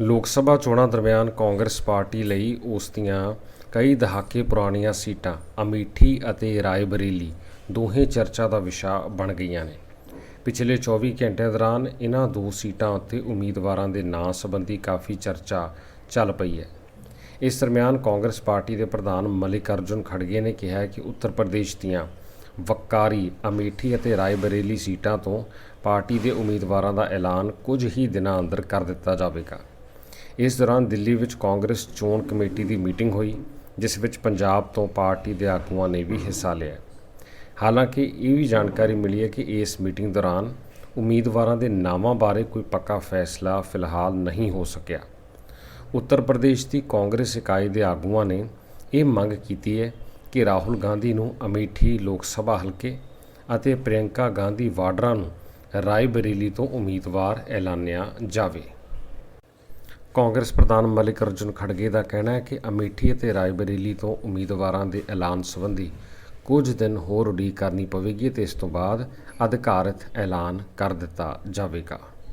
ਲੋਕ ਸਭਾ ਚੋਣਾਂ ਦਰਮਿਆਨ ਕਾਂਗਰਸ ਪਾਰਟੀ ਲਈ ਉਸ ਦੀਆਂ ਕਈ ਦਹਾਕੇ ਪੁਰਾਣੀਆਂ ਸੀਟਾਂ, ਅਮੀਠੀ ਅਤੇ ਰਾਏਬਰੇਲੀ, ਦੋਹੇ ਚਰਚਾ ਦਾ ਵਿਸ਼ਾ ਬਣ ਗਈਆਂ ਨੇ। ਪਿਛਲੇ 24 ਘੰਟਿਆਂ ਦੌਰਾਨ ਇਹਨਾਂ ਦੋ ਸੀਟਾਂ ਉੱਤੇ ਉਮੀਦਵਾਰਾਂ ਦੇ ਨਾਂ ਸੰਬੰਧੀ ਕਾਫੀ ਚਰਚਾ ਚੱਲ ਪਈ ਹੈ। ਇਸ ਦਰਮਿਆਨ ਕਾਂਗਰਸ ਪਾਰਟੀ ਦੇ ਪ੍ਰਧਾਨ ਮਲਿਕ ਅਰਜੁਨ ਖੜਗੇ ਨੇ ਕਿਹਾ ਕਿ ਉੱਤਰ ਪ੍ਰਦੇਸ਼ ਦੀਆਂ ਵੱਕਾਰੀ, ਅਮੀਠੀ ਅਤੇ ਰਾਏਬਰੇਲੀ ਸੀਟਾਂ ਤੋਂ ਪਾਰਟੀ ਦੇ ਉਮੀਦਵਾਰਾਂ ਦਾ ਐਲਾਨ ਕੁਝ ਹੀ ਦਿਨਾਂ ਅੰਦਰ ਕਰ ਦਿੱਤਾ ਜਾਵੇਗਾ। ਇਸ ਦੌਰਾਨ ਦਿੱਲੀ ਵਿੱਚ ਕਾਂਗਰਸ ਚੋਣ ਕਮੇਟੀ ਦੀ ਮੀਟਿੰਗ ਹੋਈ, ਜਿਸ ਵਿੱਚ ਪੰਜਾਬ ਤੋਂ ਪਾਰਟੀ ਦੇ ਆਗੂਆਂ ਨੇ ਵੀ ਹਿੱਸਾ ਲਿਆ। ਹਾਲਾਂਕਿ ਇਹ ਵੀ ਜਾਣਕਾਰੀ ਮਿਲੀ ਹੈ ਕਿ ਇਸ ਮੀਟਿੰਗ ਦੌਰਾਨ ਉਮੀਦਵਾਰਾਂ ਦੇ ਨਾਵਾਂ ਬਾਰੇ ਕੋਈ ਪੱਕਾ ਫੈਸਲਾ ਫਿਲਹਾਲ ਨਹੀਂ ਹੋ ਸਕਿਆ। ਉੱਤਰ ਪ੍ਰਦੇਸ਼ ਦੀ ਕਾਂਗਰਸ ਇਕਾਈ ਦੇ ਆਗੂਆਂ ਨੇ ਇਹ ਮੰਗ ਕੀਤੀ ਹੈ ਕਿ ਰਾਹੁਲ ਗਾਂਧੀ ਨੂੰ ਅਮੇਠੀ ਲੋਕ ਸਭਾ ਹਲਕੇ ਅਤੇ ਪ੍ਰਿਯੰਕਾ ਗਾਂਧੀ ਵਾਡਰਾ ਨੂੰ ਰਾਏਬਰੇਲੀ ਤੋਂ ਉਮੀਦਵਾਰ ਐਲਾਨਿਆ ਜਾਵੇ। ਕਾਂਗਰਸ ਪ੍ਰਧਾਨ ਮਲਿਕ ਅਰਜੁਨ ਖੜਗੇ ਦਾ ਕਹਿਣਾ ਹੈ ਕਿ ਅਮੇਠੀ ਅਤੇ ਰਾਏਬਰੇਲੀ ਤੋਂ ਉਮੀਦਵਾਰਾਂ ਦੇ ਐਲਾਨ ਸੰਬੰਧੀ ਕੁਝ ਦਿਨ ਹੋਰ ਉਡੀਕ ਕਰਨੀ ਪਵੇਗੀ ਤੇ ਇਸ ਤੋਂ ਬਾਅਦ ਅਧਿਕਾਰਤ ਐਲਾਨ ਕਰ ਦਿੱਤਾ ਜਾਵੇਗਾ।